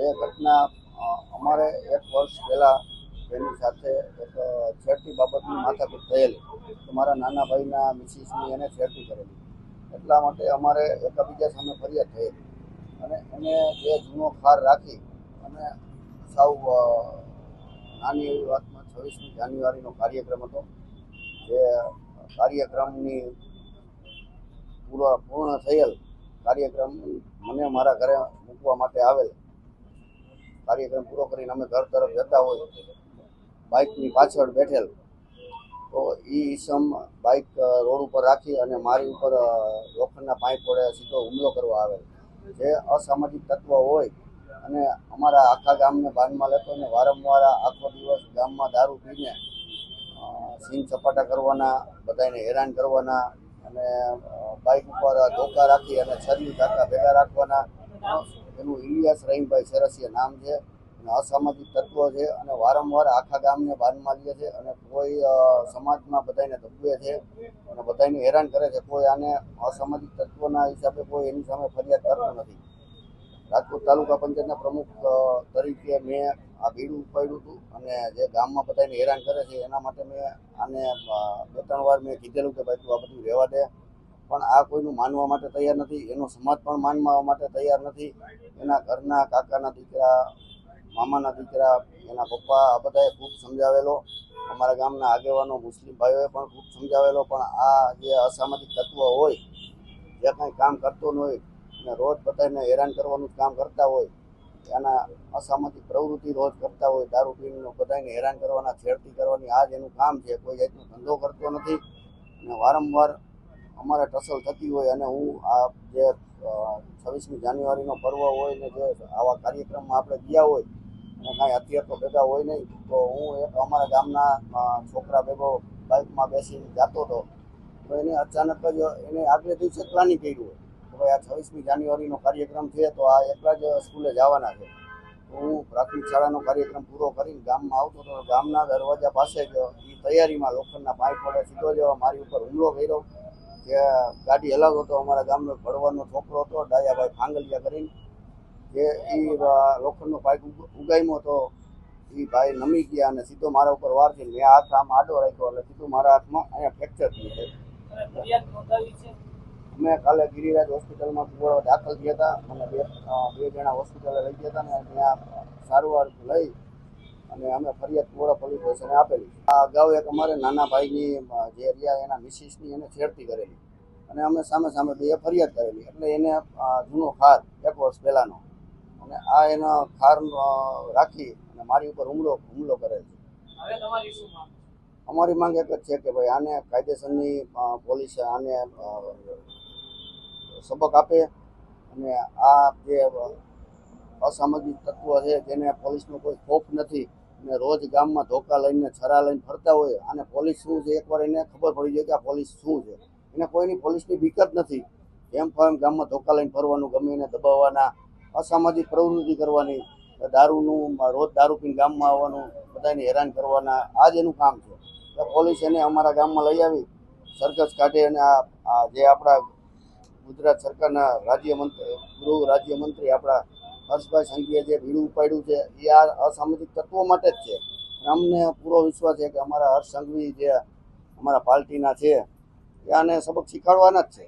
જે ઘટના અમારે એક વર્ષ પહેલાં તેની સાથે એક છેડતી બાબતની માથાકૂટ થયેલી તો મારા નાના ભાઈના મિસિસની એને છેડતી કરેલી. એટલા માટે અમારે એકબીજા સામે ફરિયાદ થયેલી. અને એને જે જૂનો ખાર રાખી અને સાવ નાની એવી વાતમાં છવ્વીસમી જાન્યુઆરીનો કાર્યક્રમ હતો, જે કાર્યક્રમની પૂરો પૂર્ણ થયેલ કાર્યક્રમ મને મારા ઘરે મૂકવા માટે આવેલ. કાર્યક્રમ પૂરો કરીને અમે ઘર તરફ જતા હોય બાઇકની પાછળ બેઠેલ. તો એ ઈસમ બાઇક રોડ ઉપર રાખી અને મારી ઉપર લોખંડના પાઇપ વડે સીધો હુમલો કરવા આવે. જે અસામાજિક તત્વ હોય અને અમારા આખા ગામને બાનમાં લેતો અને વારંવાર આખો દિવસ ગામમાં દારૂ પીને સીન સપાટા કરવાના બધાને હેરાન કરવાના અને બાઇક ઉપર ધોકા રાખી અને છરી કાકા ભેગા રાખવાના. એનું ઇલિયાસ રહીમભાઈ સરસિયા નામ છે અને અસામાજિક તત્વો છે અને વારંવાર આખા ગામને બાનમાં લે છે અને કોઈ સમાજમાં બધાને દબવે છે અને બધાને હેરાન કરે છે. કોઈ આને અસામાજિક તત્વોના હિસાબે કોઈ એની સામે ફરિયાદ કરતું નથી. રાજકોટ તાલુકા પંચાયતના પ્રમુખ તરીકે મેં આ બીડું ઉપાડ્યું હતું અને જે ગામમાં બધાને હેરાન કરે છે એના માટે મેં આને બે ત્રણ વાર મેં કીધેલું કે ભાઈ તું આ બધું રહેવા દે. પણ આ કોઈનું માનવા માટે તૈયાર નથી, એનો સમાજ પણ માનવા માટે તૈયાર નથી. એના ઘરના કાકાના દીકરા, મામાના દીકરા, એના પપ્પા, આ બધાએ ખૂબ સમજાવેલો. અમારા ગામના આગેવાનો મુસ્લિમ ભાઈઓએ પણ ખૂબ સમજાવેલો, પણ આ જે અસામાજિક તત્વ હોય જે કાંઈ કામ કરતો ન હોય, અને રોજ બધાને હેરાન કરવાનું કામ કરતા હોય એના અસામાજિક પ્રવૃત્તિ રોજ કરતા હોય, દારૂ પીને બધાને હેરાન કરવાના, છેડતી કરવાની, આ જ એનું કામ છે. કોઈ જાતનો ધંધો કરતો નથી. અને વારંવાર અમારે ટસલ થતી હોય અને હું આ જે છવ્વીસમી જાન્યુઆરીનો પર્વ હોય ને જે આવા કાર્યક્રમમાં આપણે ગયા હોય, અને કાંઈ અત્યારે તો ભેગા હોય નહીં, તો હું એક અમારા ગામના છોકરા ભેગો બાઇકમાં બેસીને જતો હતો. તો એને અચાનક જ એને આગલે દિવસે પ્લાનિંગ કર્યું હોય. કે ભાઈ આ છવ્વીસમી જાન્યુઆરીનો કાર્યક્રમ છે, તો આ એકલા જ સ્કૂલે જવાના છે. હું પ્રાથમિક શાળાનો કાર્યક્રમ પૂરો કરીને ગામમાં આવતો હતો. ગામના દરવાજા પાસે જ એ તૈયારીમાં લોખંડના પાઇપ વડે સીધો જવા મારી ઉપર હુમલો કર્યો. જે ગાડી હલાવતો હતો અમારા ગામનો ભણવાનો છોકરો હતો ડાયાભાઈ ફાંગલિયા કરીને જે એ લોખંડનો પાઇપ ઉગ- ઉગામ્યો હતો એ ભાઈ નમી ગયા અને સીધો મારા ઉપર વાર છે મેં હાથ આમ આડો રાખ્યો એટલે સીધું મારા હાથમાં અહીંયા ફ્રેક્ચર નોંધાવી છે? અમે કાલે ગિરિરાજ હોસ્પિટલમાં દાખલ થયા હતા અને બે બે જણા હોસ્પિટલે લઈ ગયા હતા ને ત્યાં સારવાર લઈ અને અમે ફરિયાદ કુવાડા પોલીસ સ્ટેશને આપેલી આ અગાઉ એક અમારે નાના ભાઈની જે રહ્યા એના મિસિસની એને છેડતી કરેલી. અને અમે સામે સામે બે ફરિયાદ કરેલી. એટલે એને જૂનો ખાર એક વર્ષ પહેલાંનો. અને આ એનો ખાર રાખી અને મારી ઉપર હુમલો હુમલો કરેલ છે. અમારી માંગ એક જ છે કે ભાઈ આને કાયદેસરની પોલીસ આને સબક આપે અને આ જે અસામાજિક તત્વો છે જેને પોલીસનો કોઈ ખોફ નથી અને રોજ ગામમાં ધોકા લઈને, છરા લઈને ફરતા હોય અને પોલીસ શું છે? એકવાર એને ખબર પડી જાય કે આ પોલીસ શું છે. એને કોઈની પોલીસની બીક નથી. એમ ફામ ગામમાં ધોકા લઈને ફરવાનું, ગમે એને દબાવવાના, અસામાજિક પ્રવૃત્તિ કરવાની, દારૂનું, રોજ દારૂ પીને ગામમાં આવવાનું, બધાને હેરાન કરવાના આ જ એનું કામ છે. તો પોલીસ એને અમારા ગામમાં લઈ આવી, સરઘસ કાઢે અને આ જે આપણા ગુજરાત સરકારના રાજ્યમંત્રી ગૃહ રાજ્યમંત્રી આપણા હર્ષભાઈ સંઘવીએ જે ભીડું ઉપાડ્યું છે, એ આ અસામાજિક તત્વો માટે જ છે. અમને પૂરો વિશ્વાસ છે કે અમારા હર્ષ સંઘવી જે અમારા પાર્ટીના છે, એ આને સબક શીખવાડવાના જ છે.